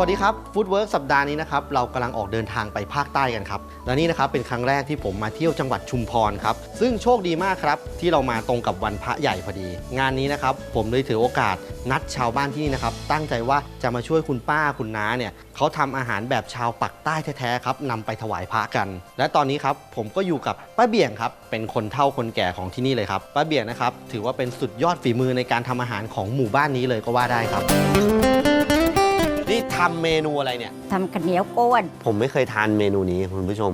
วัสดีครับฟู้ดเวิร์กสัปดาห์นี้นะครับเรากำลังออกเดินทางไปภาคใต้กันครับ และนี่นะครับเป็นครั้งแรกที่ผมมาเที่ยวจังหวัดชุมพรครับ ซึ่งโชคดีมากครับที่เรามาตรงกับวันพระใหญ่พอดี งานนี้นะครับผมเลยถือโอกาสนัดชาวบ้านที่นี่นะครับตั้งใจว่าจะมาช่วยคุณป้าคุณน้าเนี่ยเขาทำอาหารแบบชาวปักใต้แท้ๆครับนำไปถวายพระกัน และตอนนี้ครับผมก็อยู่กับป้าเบี่ยงครับเป็นคนเฒ่าคนแก่ของที่นี่เลยครับป้าเบี่ยงนะครับถือว่าเป็นสุดยอดฝีมือในการทำอาหารของหมู่บ้านนี้เลยก็ว่าได้ครับ ทำเมนูอะไรเนี่ย ทำข้าวเหนียวกวนผมไม่เคยทานเมนูนี้คุณผู้ชม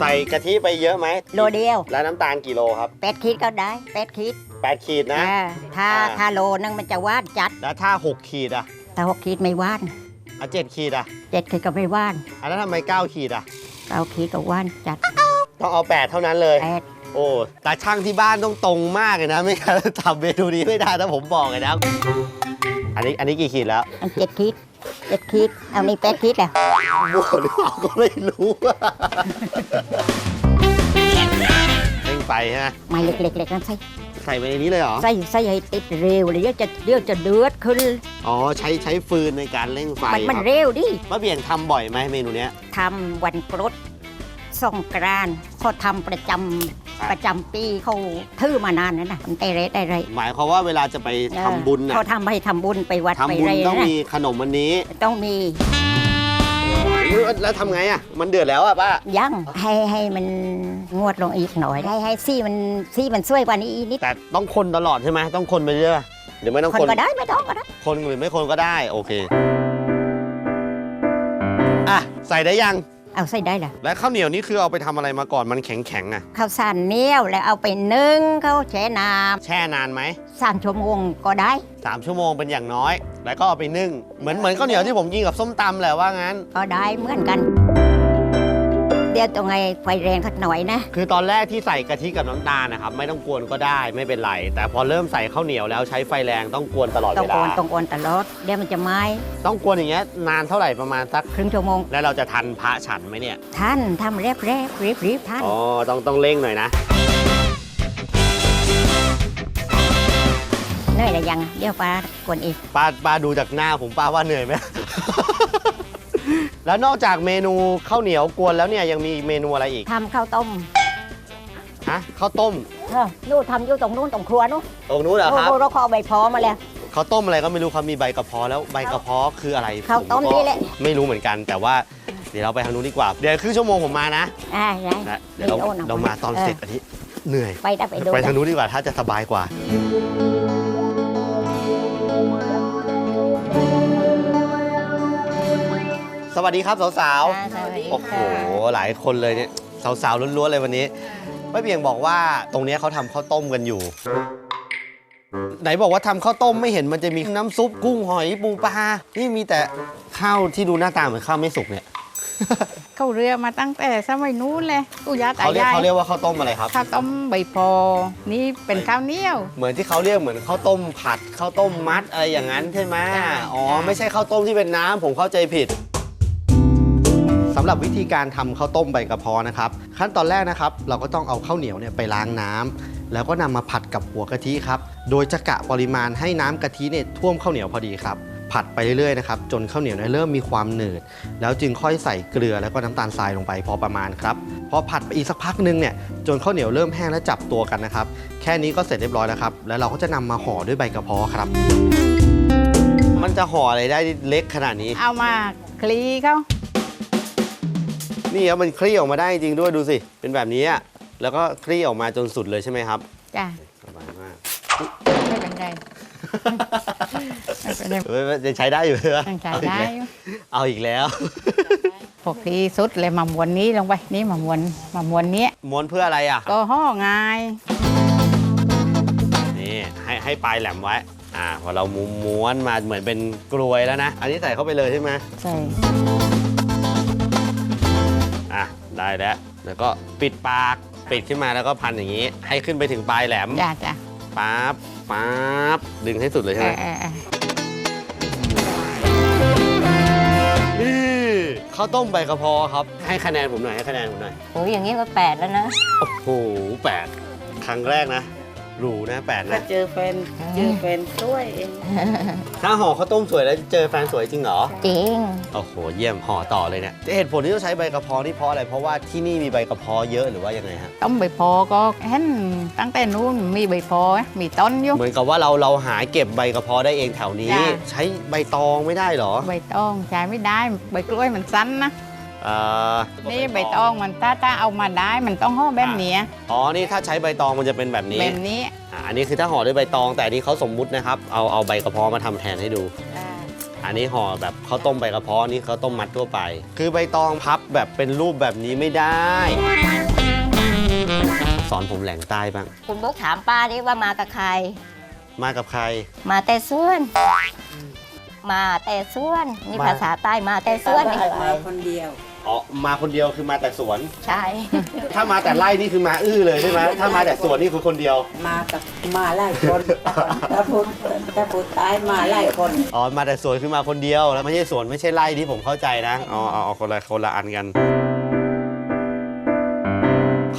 ใส่กะทิไปเยอะไหมโลเดียวแล้วน้ำตาลกี่โลครับแปดขีดก็ได้แปดขีด8ขีดนะ อ่าถ้าอ่า ถ้าโลนึงมันจะหว่านจัด แล้วถ้า6ขีดอะถ้าหกขีดไม่หว่านอะ7ขีดอะเจ็ดขีดก็ไม่หว่านอะแล้วทำไม9ขีดอะเก้าขีดก็หว่านจัดต้องเอา8เท่านั้นเลย แปดโอ้ตาช่างที่บ้านต้องตรงมากเลยนะ ไม่งั้นทำเมนูนี้ไม่ได้ถ้าผมบอกเลยนะ อันนี้อันนี้กี่ขีดแล้วอันเจ็ดขีดเจ็ดขีดเอานี่แปดขีดแล้วบวกหรือเปล่าก็ไม่รู้อะเร่งไฟฮะไม่เล็กๆเล็กนั้นใส่ใส่ไปในนี้เลยเหรอ ใส่ใส่ให้ติดเร็วเลยเดี๋ยวจะเดี๋ยวจะเดือดขึ้นอ๋อใช้ใช้ฟืนในการเร่งไฟมันมันครับเร็วดิป้าเบี่ยงทำบ่อยไหมเมนูเนี้ยทำวันกรดสงกรานต์เขาทำประจำ ประจำปีเขาทื่อมานานแล้วนะมันได้เรได้ไรหมายความว่าเวลาจะไปทำบุญนะเขาทำให้ทำบุญไปวัดไปทำบุญไรต้องนะมีขนมวันนี้ ต้องมีแล้วทำไงอะ มันเดือดแล้วอะป้า ยังให้ให้มันงวดลงอีกหน่อย ให้ให้ซี่มันซี่มันช่วยกว่านี้อีกนิดแต่ต้องคนตลอดใช่ไหมต้องคนไปเรื่อยหรือไม่ต้องคนคนก็ได้ไม่ต้องก็ได้ คนหรือไม่คนก็ได้ โอเค อะ ใส่ได้ยัง เอาใส่ได้ละและข้าวเหนียวนี่คือเอาไปทำอะไรมาก่อนมันแข็งแข็งๆอะข้าวสารเหนียวแล้วเอาไปนึ่งเขาแช่น้แช่นานไหมำสามชั่วโมงก็ได้ สามชั่วโมงเป็นอย่างน้อย แล้วก็เอาไปนึ่งเหมือนเหมือนข้าวเหนียวที่ผมกินกับส้มตำแหละว่างั้น ก็ได้เหมือนกัน เดี๋ยวตรงไงไฟแรงสักหน่อยนะ คือตอนแรกที่ใส่กะทิกับน้ำตาลนะครับไม่ต้องกวนก็ได้ไม่เป็นไร แต่พอเริ่มใส่ข้าวเหนียวแล้วใช้ไฟแรงต้องกวนตลอดต้อเวงโอลานต้องโอนตลอดเดี๋ยวมันจะไหม้ต้องกวนอย่างเงี้ยนานเท่าไหร่ประมาณสัก ครึ่งชั่วโมง แล้วเราจะทันพระฉันไหมเนี่ย ท่านทำเรียบเรียบรีบรีบท่าน อ๋อ ต้องต้องเร่งหน่อยนะ เหนื่อยแล้วยังเดี๋ยวปลากวนอีก ป้าป้าดูจากหน้าผมป้าว่าเหนื่อยไหม แล้วนอกจากเมนูข้าวเหนียวกวนแล้วเนี่ยยังมีเมนูอะไรอีกทำข้าวต้มฮะข้าวต้มเออนู่นทำอยู่ตรงนู้นตรงครัวนู้นตรงนู้นเหรอครับโอ้โหเราขอใบพอมาแล้วข้าวต้มอะไรก็ไม่รู้ครับมีใบกระเพาะแล้วใบกระเพาะคืออะไรข้าวต้มผก็นี่แหละไม่รู้เหมือนกันแต่ว่าเดี๋ยวเราไปทางนู้นดีกว่า เดี๋ยวครึ่งชั่วโมงผมมานะอ่าได้นะเดี๋ยวเราโอนออกเรามาตอนเสร็จอันนี้เหนื่อยไปได้ไปดูไปทางนู้นดีกว่าถ้าจะสบายกว่า สวัสดีครับสาวอ่าสวัสดีๆโอ้โหค่ะหลายคนเลยเนี่ยสาวๆล้วนๆเลยวันนี้ป้าเบียงบอกว่าตรงเนี้ยเขาทำข้าวต้มกันอยู่ ไหนบอกว่าทำข้าวต้มไม่เห็นมันจะมีน้ำซุปกุ้งหอยปูปลา นี่มีแต่ข้าวที่ดูหน้าตาเหมือนข้าวไม่สุกเนี่ย เขาเรือมาตั้งแต่สมัยนู้นเลยปู่ย่าตาเขาเรียกยายเขาเรียกว่าข้าวต้มอะไรครับ ข้าวต้มใบพอ นี่เป็นข้าวเหนียว เหมือนที่เขาเรียกเหมือนข้าวต้มผัดข้าวต้มมัดอะไรอย่างนั้นใช่ไหมจ้ะอ๋อจ้ะไม่ใช่ข้าวต้มที่เป็นน้ำผมเข้าใจผิดสำหรับวิธีการทำข้าวต้มใบกระเพาะนะครับ ขั้นตอนแรกนะครับ เราก็ต้องเอาข้าวเหนียวเนี่ยไปล้างน้ำแล้วก็นำมาผัดกับหัวกะทิครับ โดยจะกะปริมาณให้น้ำกะทิเนี่ยท่วมข้าวเหนียวพอดีครับผัดไปเรื่อยๆนะครับจนข้าวเหนียวเนี่ยเริ่มมีความหนืด แล้วจึงค่อยใส่เกลือแล้วก็น้ำตาลทรายลงไปพอประมาณครับพอผัดไปอีกสักพักหนึงเนี่ยจนข้าวเหนียวเริ่มแห้งและจับตัวกันนะครับ แค่นี้ก็เสร็จเรียบร้อยแล้วครับ แล้วเราก็จะนำมาห่อด้วยใบกระเพาะครับ มันจะห่ออะไรได้เล็กขนาดนี้ เอามาคลีเขา นี่ครับมันคลี่ออกมาได้จริงด้วยดูสิ เป็นแบบนี้อะแล้วก็คลี่ออกมาจนสุดเลยใช่ไหมครับจ้ะสบายมากไม่เป็นไรไม่เป็นไรเฮ้ยจะใช้ได้อยู่ใช่ไหมยังใช้ได้อยู่เอาอีกแล้วพวกที่สุดเลยมามวนนี้ลงไปนี่มามวนมามวนเนี้ยม้วนเพื่ออะไรอะก็ห่อง่ายนี่ให้ให้ปลายแหลมไว้อ่าพอเราม้วนมาเหมือนเป็นกลวยแล้วนะ อันนี้ใส่เข้าไปเลยใช่ไหมใช่อะ ได้แล้ว แล้วก็ปิดปากปิดขึ้นมาแล้วก็พันอย่างนี้ ให้ขึ้นไปถึงปลายแหลมจ้ะจ้ะปั๊บปั๊บดึงให้สุดเลยเอใช่ไหมอเออเออนี่ข้าวต้มใบกระเพราครับ ให้คะแนนผมหน่อยให้คะแนนผมหน่อยโอ้ยอย่างนี้ก็แปดแล้วนะ โอ้โหแปดครั้งแรกนะ หรูนะแปลกก็นะ เจอแฟนเจอแฟนสวยเองถ้าห่อข้าวต้มสวยแล้วเจอแฟนสวยจริงเหรอ จริง โอ้โห เยี่ยมห่อต่อเลยเนี่ยเหตุผลที่ต้องใช้ใบกระเพาะนี่เพราะอะไร เพราะว่าที่นี่มีใบกระเพาะเยอะหรือว่ายังไงฮะ ต้มใบพอก็เห็นตั้งแต่นู้นมีใบพอมีต้นอยู่ เหมือนกับว่าเราเราหาเก็บใบกระเพาะได้เองแถวนี้ จ้ะ ใช้ใบตองไม่ได้เหรอ ใบตองใช้ไม่ได้ใบกล้วยมันสั้นนะ อ่านี่ใบตองมันถ้าถ้าเอามาได้มันต้องห่อแบบเนี้ยอ๋อนี่ถ้าใช้ใบตองมันจะเป็นแบบนี้แบบนี้อ่าอันนี้คือถ้าห่อด้วยใบตอง แต่อันนี้เขาสมมุตินะครับเอาเอาใบกระเพาะมาทำแทนให้ดูอันนี้ห่อแบบข้าวต้มใบกระเพาะอันนี่ข้าวต้มมัดทั่วไป คือใบตองพับแบบเป็นรูปแบบนี้ไม่ได้ สอนผมแหล่งใต้บ้างคุณบุ๊กถามป้าดิว่ามากับใคร มากับใคร มาแต่ส่วน มาแต่ส่วนนี่มาภาษาใต้มาแต่ส่วนมาคนเดียว อ๋อมาคนเดียวคือมาแต่สวน ใช่ ถ้ามาแต่ไร่นี่คือมาอื้อเลยใช่ไหมถ้ามาแต่สวนนี่คือคนเดียว มากับมาหลายคนถ้าพูดถ้าพูดตายมาหลายคนอ๋อมาแต่สวนคือมาคนเดียวแล้วไม่ใช่สวนไม่ใช่ไร่ที่ผมเข้าใจนะอ๋อเอาเอาคนละคนละอันกัน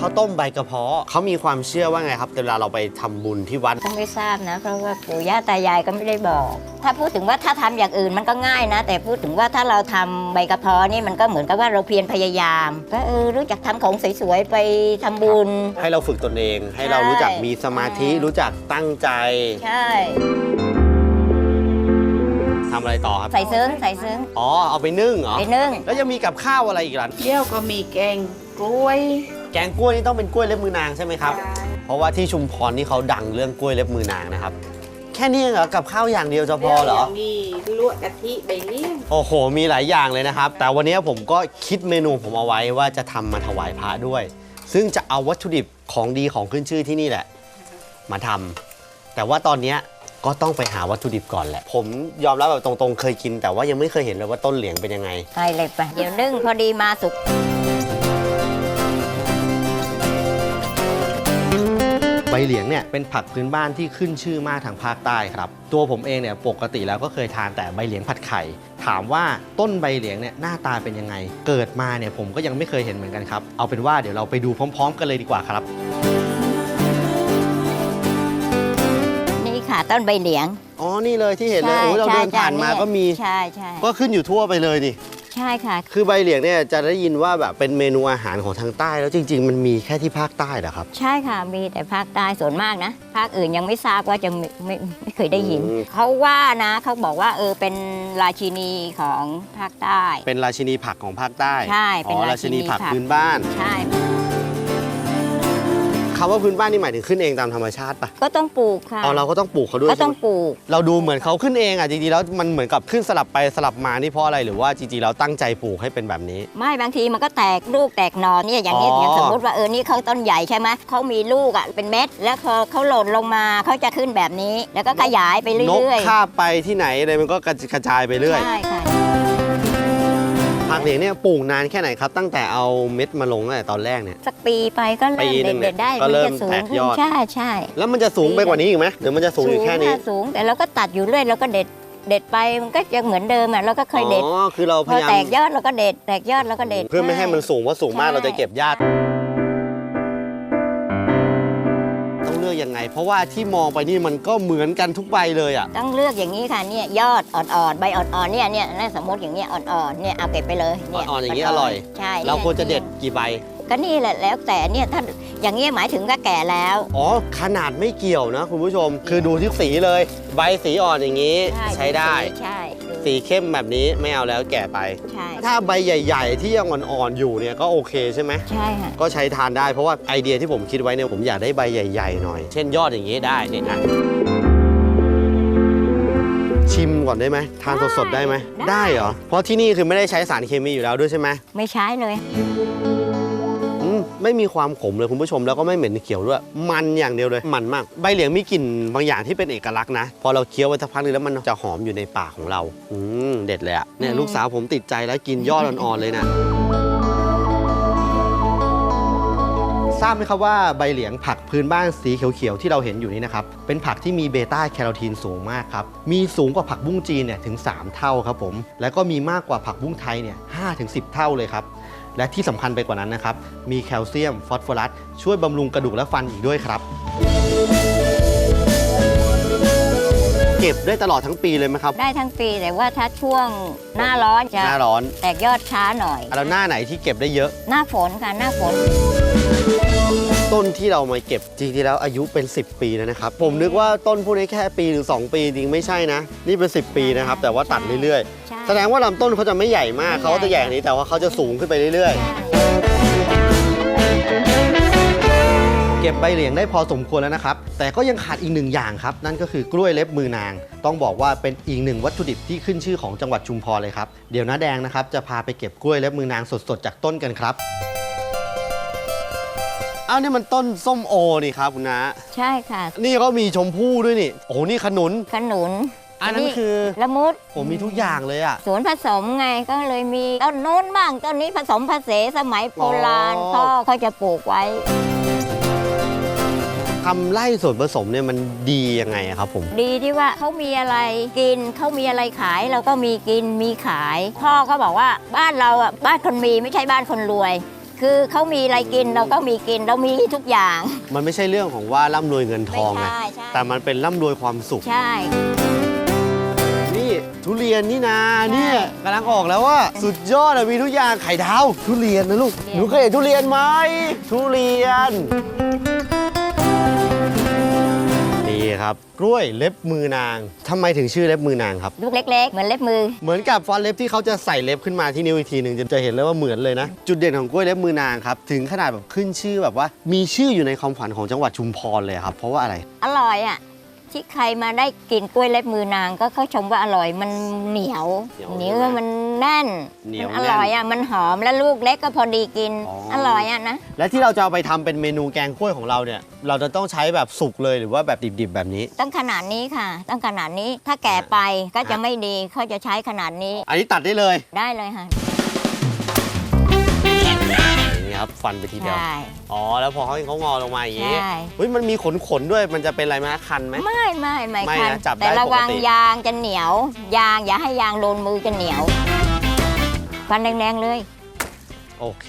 ข้าวต้มใบกระเพาะเขามีความเชื่อว่าไงครับเวลาเราไปทำบุญที่วัด ก็ไม่ทราบนะ เพราะว่าปู่ย่าตายายก็ไม่ได้บอก ถ้าพูดถึงว่าถ้าทำอย่างอื่นมันก็ง่ายนะ แต่พูดถึงว่าถ้าเราทำใบกระเพาะนี่มันก็เหมือนกับว่าเราเพียรพยายามก็เออรู้จักทำของสวยๆไปทำบุญ ให้เราฝึกตนเอง ให้เรารู้จักมีสมาธิใช่รู้จักตั้งใจใช่ ทำอะไรต่อครับ ใส่ซึ้งใส่ซึ้งอ๋อเอาไปนึ่งเหรอ ไปนึ่ง แล้วยังมีกับข้าวอะไรอีกล่ะเดี๋ยวก็มีแกงกล้วย แกงกล้วยนี่ต้องเป็นกล้วยเล็บมือนางใช่ไหมครับ เพราะว่าที่ชุมพรนี่เขาดังเรื่องกล้วยเล็บมือนางนะครับ แค่นี้เหรอกับข้าวอย่างเดียวจะพอเหรอดี๋ยวยังมีลวกกะทิใบเลี่ยงโอ้โห มีหลายอย่างเลยนะครับ แต่วันนี้ผมก็คิดเมนูผมเอาไว้ว่าจะทำมาถวายพระด้วย ซึ่งจะเอาวัตถุดิบของดีของขึ้นชื่อที่นี่แหละ มาทำแต่ว่าตอนเนี้ยก็ต้องไปหาวัตถุดิบก่อนแหละ ผมยอมรับแบบตรงๆ เคยกิน แต่ว่ายังไม่เคยเห็นเลยว่าต้นเหลียงเป็นยังไงไปเลยไปเดี๋ยวนึ่งพอดีมาสุก บเหลียงเนี่ยเป็นผักพื้นบ้านที่ขึ้นชื่อมากทางภาคใต้ครับ ตัวผมเองเนี่ยปกติแล้วก็เคยทานแต่ใบเหลียงผัดไข่ ถามว่าต้นใบเหลียงเนี่ยหน้าตาเป็นยังไง เกิดมาเนี่ยผมก็ยังไม่เคยเห็นเหมือนกันครับ เอาเป็นว่าเดี๋ยวเราไปดูพร้อม ๆ กันเลยดีกว่าครับ นี่ค่ะต้นใบเหลียงอ๋อ นี่เลยที่เห็นเลย โอ้ยเราเดินผ่านมาก็มี ใช่ใช่ก็ขึ้นอยู่ทั่วไปเลยดิ ใช่ค่ะ คือใบเหลียงเนี่ยจะได้ยินว่าแบบเป็นเมนูอาหารของทางใต้แล้วจริง ๆ มันมีแค่ที่ภาคใต้เหรอครับ ใช่ค่ะมีแต่ภาคใต้ส่วนมากนะ ภาคอื่นยังไม่ทราบว่าจะไม่ไม่ไม่เคยได้ยิน อืม เขาว่านะเขาบอกว่าเออเป็นราชินีของภาคใต้ เป็นราชินีผักของภาคใต้ใช่เป็นอ๋อราราชิชินีนีผักผัก พื้นบ้าน ใช่ คำว่าพื้นบ้านนี่หมายถึงขึ้นเองตามธรรมชาติปะก็ต้องปลูกค่ะอ๋อเราก็ต้องปลูกเขาด้วยก็ต้องใช่ไหมปลูก เราดูเหมือนเขาขึ้นเองอะจริงๆแล้วมันเหมือนกับขึ้นสลับไปสลับมานี่เพราะอะไรหรือว่าจริงๆเราตั้งใจปลูกให้เป็นแบบนี้ ไม่บางทีมันก็แตกลูกแตกหนอนเนี่ยอย่างนี้อ๋ออย่างสมมติว่าเออนี่เขาต้นใหญ่ใช่ไหมเขามีลูกอะเป็นเม็ด แล้วพอเขาหล่นลงมาเขาจะขึ้นแบบนี้ แล้วก็ขยายไปนกเรื่อยคาบไปที่ไหนอะไรมันก็กระจายไปเรื่อยใช่ค่ะ ผักเหลียงเนี่ยปลูกนานแค่ไหนครับ ตั้งแต่เอาเม็ดมาลงตั้งแต่ตอนแรกเนี่ย สักปีไปก็ปีเริ่มหนึ่งเด็ดๆได้ก็มันเริ่มจะสูงแตกขึ้ยนอด ใช่ใช่แล้วมันจะสูงไปกว่านี้อีกไหมหรือมันจะสูงอยู่แค่นี้ค่ะสูงแต่เราก็ตัดอยู่เรื่อยเราก็เด็ดเด็ดไปมันก็ยังเหมือนเดิมอะเราก็เคยเด็ดอ๋อคือเราพพอยายามแตกยอดเราก็เด็ดแตกยอดเราก็เด็ด เพื่อไม่ให้มันสูงว่าะสูงมากใช่ เราจะเก็บยาก ไง เพราะว่าที่มองไปนี่มันก็เหมือนกันทุกใบเลยอะ ต้องเลือกอย่างนี้ค่ะเนี่ยยอดอ่อนๆใบอ่อนๆเนี่ยเนี่ยนะสมมติอย่างเนี้ยอ่อนๆเนี่ยเอาเก็บไปเลยเนี่ยอ่อนๆอย่างนี้อร่อย ใช่เรานี่ควรจะเด็ดกี่ใบ ก็นี่แหละแล้วแต่เนี่ยถ้าอย่างเงี้ยหมายถึงก็แก่แล้ว อ๋อขนาดไม่เกี่ยวนะคุณผู้ชม คือดูที่สีเลย ใบสีอ่อนอย่างนี้ใช้ได้ ใช่ดู สีเข้มแบบนี้ไม่เอาแล้วแก่ไป ใช่ ถ้าใบใหญ่ ๆ ที่ยังอ่อนๆอยู่เนี่ยก็โอเคใช่ไหม ใช่ค่ะ ก็ใช้ทานได้เพราะว่าไอเดียที่ผมคิดไว้เนี่ยผมอยากได้ใบใหญ่ๆหน่อย เช่นยอดอย่างนี้ได้เนี่ยนะชิมก่อนได้ไหมทานสดๆได้ไหมได้เหรอเพราะที่นี่คือไม่ได้ใช้สารเคมีอยู่แล้วด้วยใช่ไหม ไม่ใช้เลยอืม ไม่มีความขมเลยคุณผู้ชมแล้วก็ไม่เหม็นเขียวด้วย มันอย่างเดียวเลย มันมาก ใบเหลียงมีกลิ่นบางอย่างที่เป็นเอกลักษณ์นะ พอเราเคี้ยวไปสักพักนึงแล้วมันจะหอมอยู่ในปากของเรา อืมเด็ดเลยอะเนี่ยอืมลูกสาวผมติดใจแล้วกินยอดอ่อนๆเลยนะทราบไหมครับว่าใบเหลียงผักพื้นบ้านสีเขียวๆที่เราเห็นอยู่นี้นะครับ เป็นผักที่มีเบต้าแคโรทีนสูงมากครับ มีสูงกว่าผักบุ้งจีนเนี่ยถึง 3 เท่าครับผม แล้วก็มีมากกว่าผักบุ้งไทยเนี่ย5ถึง10เท่าเลยครับ และที่สำคัญไปกว่านั้นนะครับ มีแคลเซียมฟอสฟอรัสช่วยบำรุงกระดูกและฟันอีกด้วยครับ เก็บได้ตลอดทั้งปีเลยไหมครับ ได้ทั้งปีแต่ว่าถ้าช่วงหน้าร้อนจะหน้าร้อนแตกยอดช้าหน่อย แล้วหน้าไหนที่เก็บได้เยอะ หน้าฝนค่ะหน้าฝน ต้นที่เรามาเก็บจริงๆแล้วอายุเป็น 10 ปีแล้วนะครับ ผมนึกว่าต้นพวกนี้แค่ปีหรือ 2 ปีจริงไม่ใช่นะ นี่เป็น 10 ปีนะครับ แต่ว่าตัดเรื่อยใช่ๆ แสดงว่าลำต้นเขาจะไม่ใหญ่มากไม่ใหญ่เขาก็จะใหญ่กว่านี้แต่ว่าเขาจะสูงขึ้นไปเรื่อยๆ เก็บใบเหลียงได้พอสมควรแล้วนะครับ แต่ก็ยังขาดอีกหนึ่งอย่างครับ นั่นก็คือกล้วยเล็บมือนาง ต้องบอกว่าเป็นอีกหนึ่งวัตถุดิบที่ขึ้นชื่อของจังหวัดชุมพรเลยครับ เดี๋ยวน้าแดงนะครับจะพาไปเก็บกล้วยเล็บมือนางสดๆ จากต้นกันครับอ้าวนี่มันต้นส้มโอนี่ครับคุณน้าใช่ค่ะ นี่ก็มีชมพู่ด้วยนี่ โอ้โหนี่ขนุน ขนุน อันนั้นคือละมุดผมมีทุกอย่างเลยอะสวนผสมไงก็เลยมีต้นโน้นบ้างต้นนี้ผสมผสมสมัยโบราณอ๋อพ่อเขาจะปลูกไว้ทำไร่ส่วนผสมเนี่ยมันดียังไงอะครับผม ดีที่ว่าเขามีอะไรกินเขามีอะไรขายเราก็มีกินมีขาย พ่อเขาบอกว่าบ้านเราอะบ้านคนมีไม่ใช่บ้านคนรวย คือเขามีอะไรกินเราก็มีกินเรามีทุกอย่าง มันไม่ใช่เรื่องของว่าร่ำรวยเงินทไม่องนะใช่ใช่แต่มันเป็นร่ำรวยความสุขใช่นี่ทุเรียนนี่นาใช่เนี่ยกำลังออกแล้วว่าสุดยอดอะมีทุกอย่างไข่ดาว ทุเรียนนะลูกทุเรียนหนูเคยเห็นทุเรียนไหมทุเรียนนี่ครับกล้วยเล็บมือนางทำไมถึงชื่อเล็บมือนางครับ ลูกเล็ก ๆ เหมือนเล็บมือ เหมือนกับฟอนต์เล็บที่เขาจะใส่เล็บขึ้นมาที่นิ้วอีกทีหนึ่งจะจะเห็นเลยว่าเหมือนเลยนะ จุดเด่นของกล้วยเล็บมือนางครับถึงขนาดแบบขึ้นชื่อแบบว่า มีชื่ออยู่ในความฝันของจังหวัดชุมพรเลยครับเพราะว่าอะไร อร่อยอะ ที่ใครมาได้กินกล้วยเล็บมือนางก็เขาชมว่าอร่อยมันเหนียวเหนียวเหนียวมันแน่นเหนียวมันอร่อยแน่นอะมันหอมและลูกเล็กก็พอดีกินอ๋อออร่อยอะนะและที่เราจะเอาไปทำเป็นเมนูแกงกล้วยของเราเนี่ย เราจะต้องใช้แบบสุกเลยหรือว่าแบบดิบๆแบบนี้ ต้องขนาดนี้ค่ะ ต้องขนาดนี้ถ้าแก่ไปก็จะไม่ดีเขาจะใช้ขนาดนี้ อันนี้ตัดได้เลยได้เลยค่ะ อย่างนี้ครับฟันไปทีเดียว ใช่ อ๋อ แล้วพอเขาเขางอลงมาอย่างนี้ใช่ เฮ้ยมันมีขนขนๆด้วยมันจะเป็นอะไรไหมคันไหม ไม่ไม่ไม่ไม่ค่ะนะจับได้แต่ระวังปกติ ยางจะเหนียว ยางอย่าให้ยางโดนมือจะเหนียว ฟันแดงๆเลย โอเค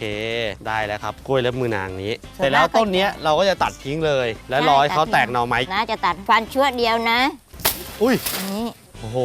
ได้แล้วครับกล้วยเล็บมือนางนี้ส่วนเสร็จแล้วมากก็ต้นเนี้ยเราก็จะตัดทิ้งเลย แล้วใช่รอให้เขาตัดทิ้งแตกหน่อไม้นะจะตัดฟันชั่วเดียวนะอุ้ยอันนี้ โอ้โห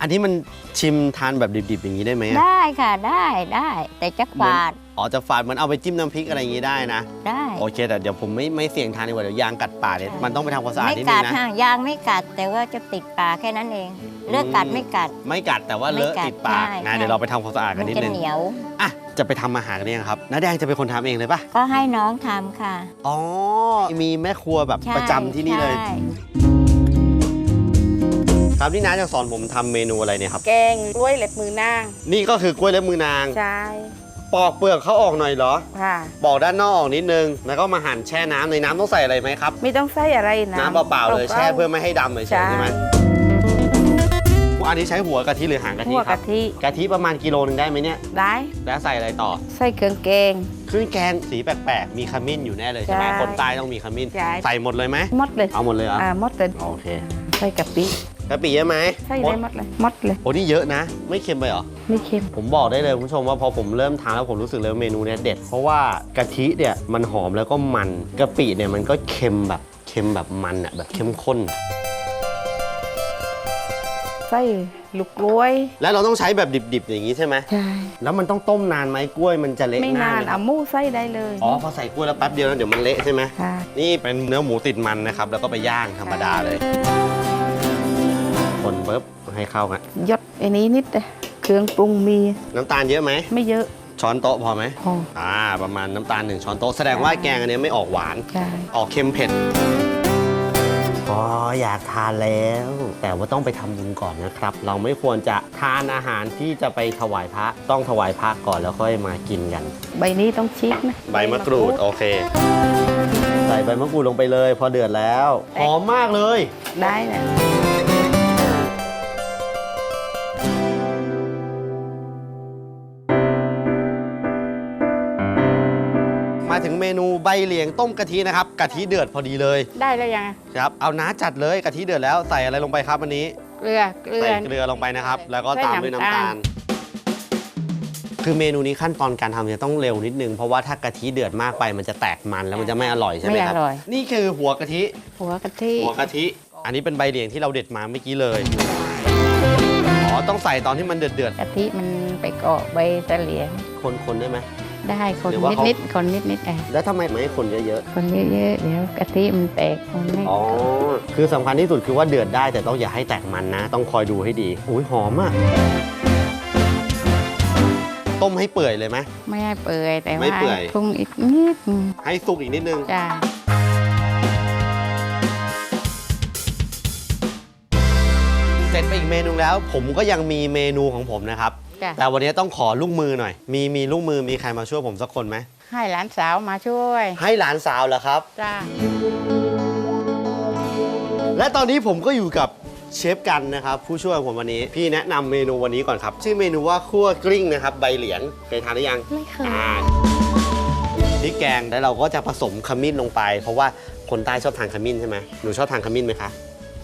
อันนี้มันชิมทานแบบดิบๆอย่างนี้ได้ไหมอะ ได้ค่ะได้ได้ แต่จะขวาด อ๋อจะฝาดเหมือนเอาไปจิ้มน้ำพริกอะไรอย่างนี้ได้นะ ได้ โอเค แต่เดี๋ยวผมไม่ไม่เสี่ยงทานดีกว่าเดี๋ยวยางกัดปากเนี่ยมันต้องไปทำความสะอาดไม่นิดนึกังดนะค่ะยางไม่กัดแต่ว่าจะติดปากแค่นั้นเอง เลือกกัดไม่กัด ไม่กัดแต่ว่าเลอะไม่กัดติดปากใช่นะใช่ เดี๋ยวเราไปทำความสะอาดกัมันนนิดจะนึงเหนียว อะจะไปทำอาหารกันเนี่ยงครับน้าแดงจะเป็นคนทำเองเลยปะก็ให้น้องทำค่ะอ๋อมีแม่ครัวแบบใช่ประจำที่นี่เลย ใช่ครับนี่น้าจะสอนผมทำเมนูอะไรเนี่ยครับ แกงกล้วยเล็บมือนาง นี่ก็คือกล้วยเล็บมือนาง ใช่ ปอกเปลือกเขาออกหน่อยเหรอ ค่ะ ปอกด้านนอกออกนิดนึง แล้วก็มาหั่นแช่น้ำในน้ำต้องใส่อะไรไหมครับ ไม่ต้องใส่อะไรนะน้ำเปล่าๆเลยแช่เพื่อไม่ให้ดำเลยใช่ใช่ไหมอันนี้ใช้หัวกะทิหรือหางกะทิหัวครักะบทิกะทิประมาณกิโลนึงได้ไหมเนี่ย ได้แล้วใส่อะไรต่อ ใส่เครื่องแกง เครื่องแกงสีแปลกๆ มีขมิ้นอยู่แน่เลยใช่ไหมใช่คนใต้ต้องมีขมิ้น ใช่ ใส่หมดเลยไหม หมดเลยเอาหมดเลยเหรอ อ่าหมดเลยโอเค ใส่กะปิ กะปิเยอะไหมใส่ได้หมดเลยหมดเลย โอ้นี่เยอะนะ ไม่เค็มไปเหรอ ไม่เค็ม ผมบอกได้เลยคุณผู้ชมว่าพอผมเริ่มทานแล้วผมรู้สึกเลยว่าเมนูเนี้ยเด็ด เพราะว่ากะทิเนี่ยมันหอมแล้วก็มันกะปิเนี่ยมันก็เค็มแบบเค็มแบบมันอะแบบเข้มข้น ใส่ลูกกล้วย แล้วเราต้องใช้แบบดิบๆอย่างนี้ใช่ไหมใช่ แล้วมันต้องต้มนานไหมกล้วยมันจะเละไม่นานไหมครัเอาบหมูใส่ได้เลยอ๋อพอใส่กล้วยแล้วแป๊บเดียวแล้วเดี๋ยวมันเละใช่ไหม ค่ะ นี่เป็นเนื้อหมูติดมันนะครับ แล้วก็ไปย่างธรรมดาเลย คนปุ๊บให้เข้ากันยดอันนี้นิดเลยเครื่องปรุงมีน้ำตาลเยอะไหม ไม่เยอะ ช้อนโต๊ะพอไหมพออ่า ประมาณน้ำตาลหนึ่งช้อนโต๊ะ แสดงว่าแกงอันเนี้ยไม่ออกหวาน ใช่ออกเค็มเผ็ด อ๋ออยากทานแล้ว แต่ว่าต้องไปทำบุญก่อนนะครับ เราไม่ควรจะทานอาหารที่จะไปถวายพระ ต้องถวายพระก่อนแล้วค่อยมากินกัน ใบนี้ต้องชิกนะใบมะกรูด โอเค ใส่ใบมะกรูดลงไปเลย พอเดือดแล้ว หอมมากเลย ได้นะ นูใบเหลียงต้มกะทินะครับกะทิเดือดพอดีเลยได้แล้วยังครับเอาน้าจัดเลยกะทิเดือดแล้วใส่อะไรลงไปครับอันนี้ เกลือเกลือ ใส่เกลือลงไปนะครับ แล้วก็ใส่ตามด้วยน้ำน้ำตาตาลลคือเมนูนี้ขั้นตอนการทำจะต้องเร็วนิดนึง เพราะว่าถ้ากะทิเดือดมากไปมันจะแตกมันแล้วมันจะไม่อร่อยใช่ไหมครับ ไม่อร่อย นี่คือหัวกะทิ หัวกะทิหัวกะทิ อันนี้เป็นใบเหลียงที่เราเด็ดมาเมื่อกี้เลย อ๋อ ต้องใส่ตอนที่มันเดือดเดือดกะทิมันไปเกาะใบเสลียงๆคนๆได้ไหม ได้คนหรือว่าเขานิดๆคนนิดๆเองแล้วทำไมไม่ให้คนเยอะคนเยอะๆเดี๋ยวกะทิมันแตกมันไม่ๆอ๋อคือสำคัญที่สุดคือว่าเดือดได้แต่ต้องอย่าให้แตกมันนะ ต้องคอยดูให้ดีอุ้ยหอมอะต้มให้เปื่อยเลยไหม ไม่ให้เปื่อยแต่ไม่ว่าเปื่อย ปรุงอีกนิดนึงให้สุกอีกนิดนึง จ้าเสร็จไปอีกเมนูแล้วผมก็ยังมีเมนูของผมนะครับ จ้าแต่วันนี้ต้องขอลูกมือหน่อย มีมีลูกมือมีใครมาช่วยผมสักคนไหม ให้หลานสาวมาช่วย ให้หลานสาวเหรอครับ จ้า และตอนนี้ผมก็อยู่กับเชฟกันนะครับ ผู้ช่วยผมวันนี้พี่แนะนำเมนูวันนี้ก่อนครับ ชื่อเมนูว่าคั่วกลิ้งนะครับ ใบเหลียงเคยทานหรือยัง ไม่เคย อ่าพริกแกงแล้วเราก็จะผสมขมิ้นลงไป เพราะว่าคนใต้ชอบทานขมิ้นใช่ไหมหนูชอบทานขมิ้นไหมคะ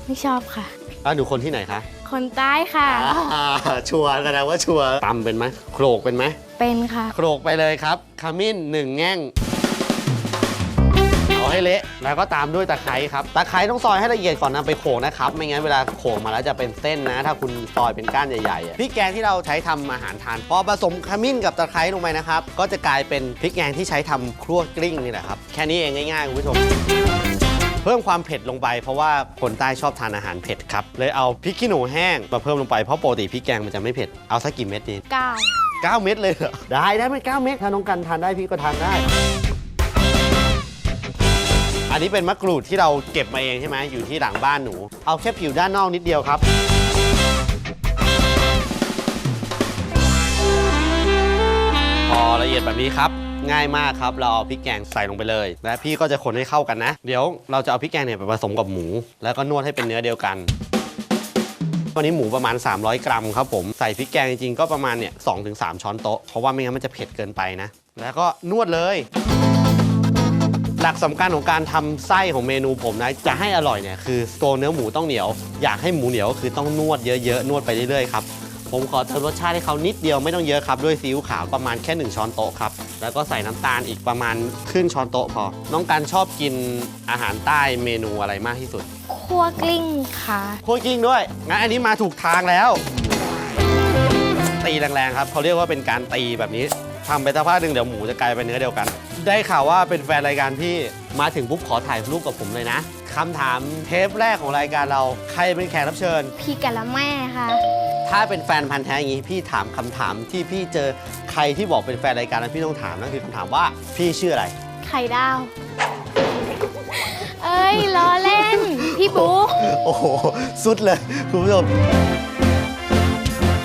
ไม่ชอบค่ะอ้าวหนูคนที่ไหนคะ คนใต้ค่ะ อ่าชัวร์แสดงว่าชัวร์ตำเป็นไหมโขลกเป็นไหมเป็นค่ะ โขลกไปเลยครับขมิ้นหนึ่งแง่งเอาให้เละแล้วก็ตามด้วยตะไคร้ครับตะไคร้ต้องซอยให้ละเอียดก่อนนำไปโขลกนะครับไม่งั้นเวลาโขลกมาแล้วจะเป็นเส้นนะ ถ้าคุณซอยเป็นก้านใหญ่ๆอะพริกแกงที่เราใช้ทำอาหารทานพอผสมขมิ้นกับตะไคร้ลงไปนะครับก็จะกลายเป็นพริกแกงที่ใช้ทำครัวกลิ้งนี่แหละครับแค่นี้เองง่ายๆคุณผู้ชม เพิ่มความเผ็ดลงไป เพราะว่าคนใต้ชอบทานอาหารเผ็ดครับ เลยเอาพริกขี้หนูแห้งมาเพิ่มลงไปเพราะปกติพริกแกงมันจะไม่เผ็ด เอาสักกี่เม็ดดี9 9เม็ดเลยเหรอ ได้ได้ไม่9เม็ดถ้าน้องกันทานได้พี่ก็ทานได้ อันนี้เป็นมะกรูดที่เราเก็บมาเองใช่ไหมอยู่ที่หลังบ้านหนู เอาแค่ผิวด้านนอกนิดเดียวครับพอละเอียดแบบนี้ครับ ง่ายมากครับ เราเอาพริกแกงใส่ลงไปเลยและพี่ก็จะคนให้เข้ากันนะ เดี๋ยวเราจะเอาพริกแกงเนี่ยไปผสมกับหมู แล้วก็นวดให้เป็นเนื้อเดียวกันวันนี้หมูประมาณ 300 กรัมครับผมใส่พริกแกงจริงๆก็ประมาณเนี่ยสถึงสช้อนโต๊ะเพราะว่าไม่งั้นมันจะเผ็ดเกินไปนะ แล้วก็นวดเลยหลักสำคัญของการทำไส้ของเมนูผมนะ จะให้อร่อยเนี่ยคือตัวเนื้อหมูต้องเหนียว อยากให้หมูเหนียวก็คือต้องนวดเยอะๆ นวดไปเรื่อยๆครับ ผมขอเติมรสชาติให้เขานิดเดียวไม่ต้องเยอะครับ ด้วยซีอิ๊วขาวประมาณแค่ 1 ช้อนโต๊ะครับ แล้วก็ใส่น้ำตาลอีกประมาณครึ่งช้อนโต๊ะพอ น้องการชอบกินอาหารใต้เมนูอะไรมากที่สุดคั่วกลิ้งค่ะโคตรกิ้งด้วย งั้นอันนี้มาถูกทางแล้ว ตีแรงๆครับเขาเรียกว่าเป็นการตีแบบนี้ทำไปสักพักหนึ่งเดี๋ยวหมูจะกลายเป็นเนื้อเดียวกัน ได้ข่าวว่าเป็นแฟนรายการพี่มาถึงปุ๊บขอถ่ายรูปกับผมเลยนะคำถามเทปแรกของรายการเราใครเป็นแขกรับเชิญ พี่กะละแม่ค่ะ ถ้าเป็นแฟนพันธ์แท้อย่างนี้พี่ถามคำถามที่พี่เจอใค รที่บอกเป็นแฟนรายการแล้วพี่ต้องถามนั่นคือคำถามว่าพี่ชื่ออะไร ไข่ดาว เอ้ยล้อเล่น พี่บุ๊กโอ้โห สุดเลยคุณผู้ชม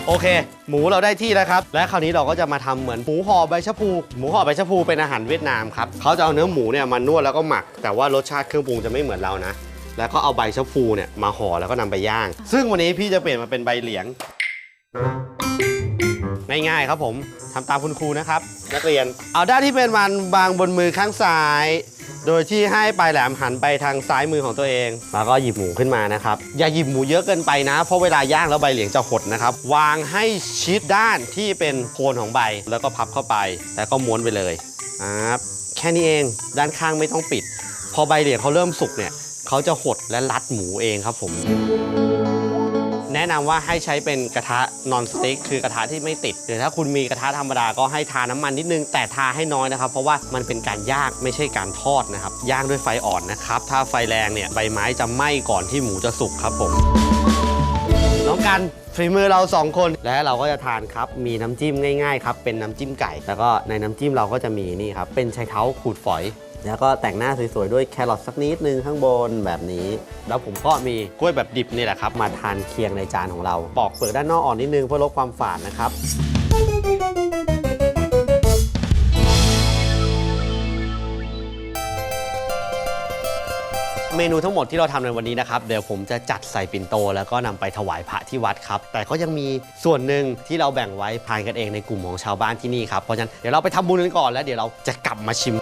โอเค หมูเราได้ที่แล้วครับ และคราวนี้เราก็จะมาทำเหมือนหมูห่อใบชะพู หมูห่อใบชะพูเป็นอาหารเวียดนามครับเขาจะเอาเนื้อหมูเนี่ยมานวดแล้วก็หมัก แต่ว่ารสชาติเครื่องปรุงจะไม่เหมือนเรานะ แล้วก็เอาใบชะพูเนี่ยมาห่อแล้วก็นำไปย่าง ซึ่งวันนี้พี่จะเปลี่ยนมาเป็นใบเหลียง ง่ายๆครับผมทำตามคุณครูนะครับ นักเรียนเอาด้านที่เป็นมันบางบนมือข้างซ้าย โดยที่ให้ปลายแหลมหันไปทางซ้ายมือของตัวเอง แล้วก็หยิบหมูขึ้นมานะครับ อย่าหยิบหมูเยอะเกินไปนะ เพราะเวลาย่างแล้วใบเหลียงจะหดนะครับ วางให้ชิดด้านที่เป็นโคนของใบ แล้วก็พับเข้าไป แล้วก็ม้วนไปเลยครับแค่นี้เอง ด้านข้างไม่ต้องปิด พอใบเหลียงเขาเริ่มสุกเนี่ย เขาจะหดและรัดหมูเองครับผมแนะนำว่าให้ใช้เป็นกระทะนอนสติ๊กคือกระทะที่ไม่ติด หรือถ้าคุณมีกระทะธรรมดาก็ให้ทาน้ำมันนิดนึง แต่ทาให้น้อยนะครับ เพราะว่ามันเป็นการย่างไม่ใช่การทอดนะครับ ย่างด้วยไฟอ่อนนะครับ ถ้าไฟแรงเนี่ยใบไม้จะไหม้ก่อนที่หมูจะสุกครับผม น้องกันฝีมือเราสองคนและเราก็จะทานครับ มีน้ำจิ้มง่ายๆครับเป็นน้ำจิ้มไก่ แล้วก็ในน้ำจิ้มเราก็จะมีนี่ครับเป็นไชเท้าขูดฝอย แล้วก็แต่งหน้าสวยๆ ด้วยแครอทสักนิดนึงข้างบนแบบนี้ แล้วผมก็มีกล้วยแบบดิบนี่แหละครับ มาทานเคียงในจานของเรา ปอกเปลือกด้านนอกออกนิดนึงเพื่อลดความฝาดนะครับเมนูทั้งหมดที่เราทำในวันนี้นะครับเดี๋ยวผมจะจัดใส่ปิ่นโต แล้วก็นำไปถวายพระที่วัดครับ แต่ก็ยังมีส่วนหนึ่งที่เราแบ่งไว้ทานกันเองในกลุ่มของชาวบ้านที่นี่ครับเพราะฉะนั้นเดี๋ยวเราไปทำบุญกันก่อนแล้วเดี๋ยวเราจะกลับมาชิม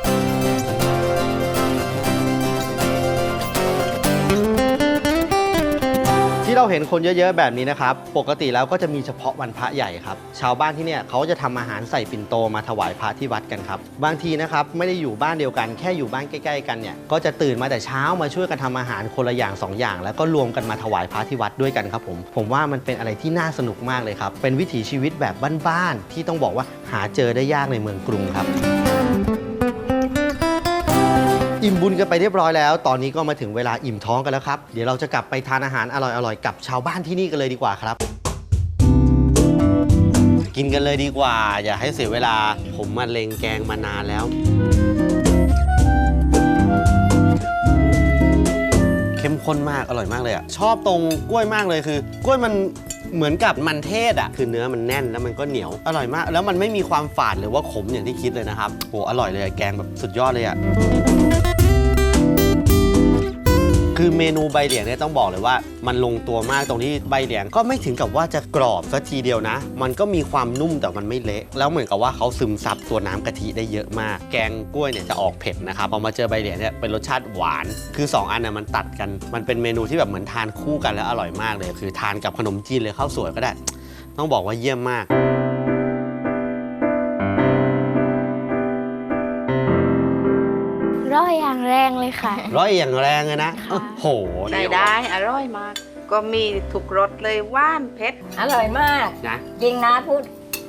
เราเห็นคนเยอะๆแบบนี้นะครับ ปกติแล้วก็จะมีเฉพาะวันพระใหญ่ครับ ชาวบ้านที่เนี่ยเขาจะทำอาหารใส่ปิ่นโตมาถวายพระที่วัดกันครับ บางทีนะครับไม่ได้อยู่บ้านเดียวกัน แค่อยู่บ้านใกล้ ๆ กันเนี่ย ก็จะตื่นมาแต่เช้ามาช่วยกันทำอาหารคนละอย่างสองอย่าง แล้วก็รวมกันมาถวายพระที่วัดด้วยกันครับผม ผมว่ามันเป็นอะไรที่น่าสนุกมากเลยครับ เป็นวิถีชีวิตแบบบ้านๆที่ต้องบอกว่าหาเจอได้ยากในเมืองกรุงครับ อิ่มบุญกันไปเรียบร้อยแล้ว ตอนนี้ก็มาถึงเวลาอิ่มท้องกันแล้วครับ เดี๋ยวเราจะกลับไปทานอาหารอร่อยๆ กับชาวบ้านที่นี่กันเลยดีกว่าครับ กินกันเลยดีกว่า อย่าให้เสียเวลา ผมมาเลงแกงมานานแล้ว เข้มข้นมาก อร่อยมากเลยอะ ชอบตรงกล้วยมากเลยคือ กล้วยมันเหมือนกับมันเทศอะ คือเนื้อมันแน่นแล้วมันก็เหนียว อร่อยมาก แล้วมันไม่มีความฝาดหรือว่าขมอย่างที่คิดเลยนะครับโหอร่อยเลยอะแกงแบบสุดยอดเลยอะ คือเมนูใบเหลียงเนี่ยต้องบอกเลยว่า มันลงตัวมากตรงที่ใบเหลียงก็ไม่ถึงกับว่าจะกรอบสักทีเดียวนะ มันก็มีความนุ่มแต่มันไม่เละแล้วเหมือนกับว่าเขาซึมซับตัวน้ำกะทิได้เยอะมาก แกงกล้วยเนี่ยจะออกเผ็ดนะครับพอมาเจอใบเหลียงเนี่ยเป็นรสชาติหวาน คือ 2 อันน่ะมันตัดกัน มันเป็นเมนูที่แบบเหมือนทานคู่กันแล้วอร่อยมากเลย คือทานกับขนมจีนเลยข้าวสวยก็ได้ ต้องบอกว่าเยี่ยมมาก ค่ะ ร้อยอย่างแรงเลยนะค่ะโอ้โหใช้ได้อร่อยมาก ก็มีทุกรสเลยว่านเผ็ดอร่อยมากนะจริงนะพูด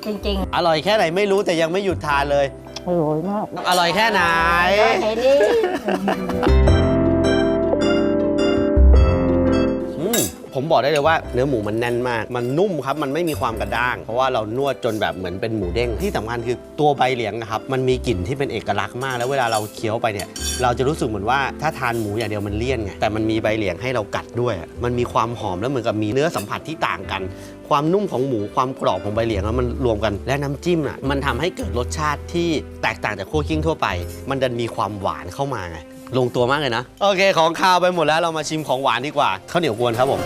จริงอร่อยแค่ไหนไม่รู้แต่ยังไม่หยุดทานเลยๆอร่อยมาก อร่อยแค่ไหนเห็นดิ ผมบอกได้เลยว่าเนื้อหมูมันแน่นมาก มันนุ่มครับ มันไม่มีความกระด้าง เพราะว่าเรานวดจนแบบเหมือนเป็นหมูเด้ง ที่สำคัญคือตัวใบเหลียงนะครับ มันมีกลิ่นที่เป็นเอกลักษณ์มาก แล้วเวลาเราเคี้ยวไปเนี่ย เราจะรู้สึกเหมือนว่าถ้าทานหมูอย่างเดียวมันเลี่ยนไง แต่มันมีใบเหลียงให้เรากัดด้วย มันมีความหอมแล้วเหมือนกับมีเนื้อสัมผัสที่ต่างกัน ความนุ่มของหมู ความกรอบของใบเหลียงแล้วมันรวมกัน และน้ำจิ้มอะ มันทำให้เกิดรสชาติที่แตกต่างจากคั่วกิ้งทั่วไป มันดันมีความหวานเข้ามาไง ลงตัวมากเลยนะ โอเค ของคาวไปหมดแล้วเรามาชิมของหวานดีกว่าข้าวเหนียวกวนครับผม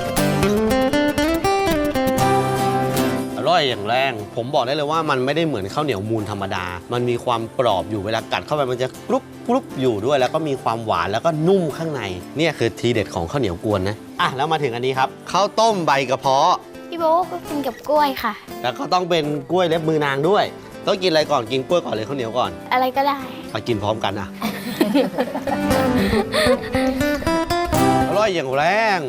อร่อยอย่างแรง ผมบอกได้เลยว่ามันไม่ได้เหมือนข้าวเหนียวมูลธรรมดา มันมีความกรอบอยู่เวลากัดเข้าไปมันจะกรุบกรุบอยู่ด้วย แล้วก็มีความหวานแล้วก็นุ่มข้างในเนี่ยคือทีเด็ดของข้าวเหนียวกวนนะอะแล้วมาถึงอันนี้ครับข้าวต้มใบกระเพาะ พี่โบ๊ทก็กินกับกล้วยค่ะ แล้วก็ต้องเป็นกล้วยเล็บมือนางด้วยต้องกินอะไรก่อนกินกล้วยก่อนเลยข้าวเหนียวก่อน อะไรก็ได้มากินพร้อมกันอะ อร่อยอย่างแรง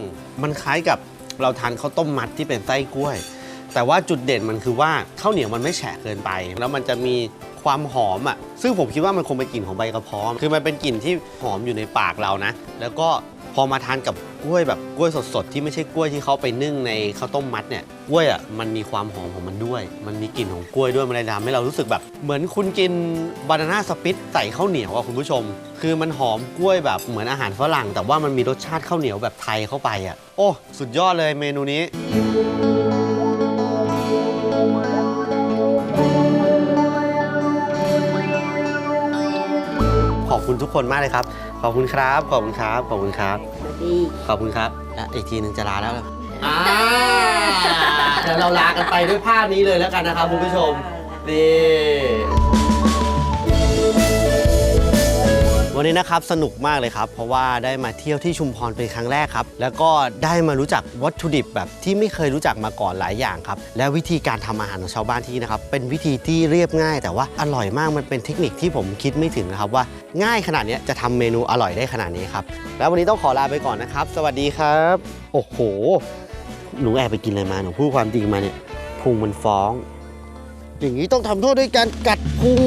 มันคล้ายกับเราทานข้าวต้มมัดที่เป็นไส้กล้วย แต่ว่าจุดเด่นมันคือว่าข้าวเหนียวมันไม่แฉะเกินไป แล้วมันจะมี ความหอมอะซึ่งผมคิดว่ามันคงเป็นกลิ่นของใบกระเพาะคือมันเป็นกลิ่นที่หอมอยู่ในปากเรานะ แล้วก็พอมาทานกับกล้วยแบบกล้วยสดๆ ที่ไม่ใช่กล้วยที่เขาไปนึ่งในข้าวต้มมัดเนี่ยกล้วยอะมันมีความหอมของมันด้วย มันมีกลิ่นของกล้วยด้วยมันเลยทำให้เรารู้สึกแบบ เหมือนคุณกินบานาน่าสปิตใส่ข้าวเหนียวอะคุณผู้ชม คือมันหอมกล้วยแบบเหมือนอาหารฝรั่ง แต่ว่ามันมีรสชาติข้าวเหนียวแบบไทยเข้าไปอะโอ้สุดยอดเลยเมนูนี้ คุณทุกคนมากเลยครับ ขอบคุณครับ ขอบคุณครับ ขอบคุณครับ ดีขอบคุณครับและอีกทีหนึ่งจะลาแล้วเหรออ่าเดี๋ยวเราลากันไปด้วยภาพนี้เลยแล้วกันนะครับคุณผู้ชมนี่ วันนี้นะครับสนุกมากเลยครับ เพราะว่าได้มาเที่ยวที่ชุมพรเป็นครั้งแรกครับ แล้วก็ได้มารู้จักวัตถุดิบแบบที่ไม่เคยรู้จักมาก่อนหลายอย่างครับ และวิธีการทำอาหารของชาวบ้านที่นะครับ เป็นวิธีที่เรียบง่าย แต่ว่าอร่อยมากมันเป็นเทคนิคที่ผมคิดไม่ถึงนะครับว่าง่ายขนาดนี้จะทำเมนูอร่อยได้ขนาดนี้ครับ แล้ววันนี้ต้องขอลาไปก่อนนะครับ สวัสดีครับ โอ้โห หนูแอบไปกินอะไรมาหนูพูดความจริงมาเนี่ยพุงมันฟ้อง อย่างนี้ต้องทำโทษด้วยการกัดพุง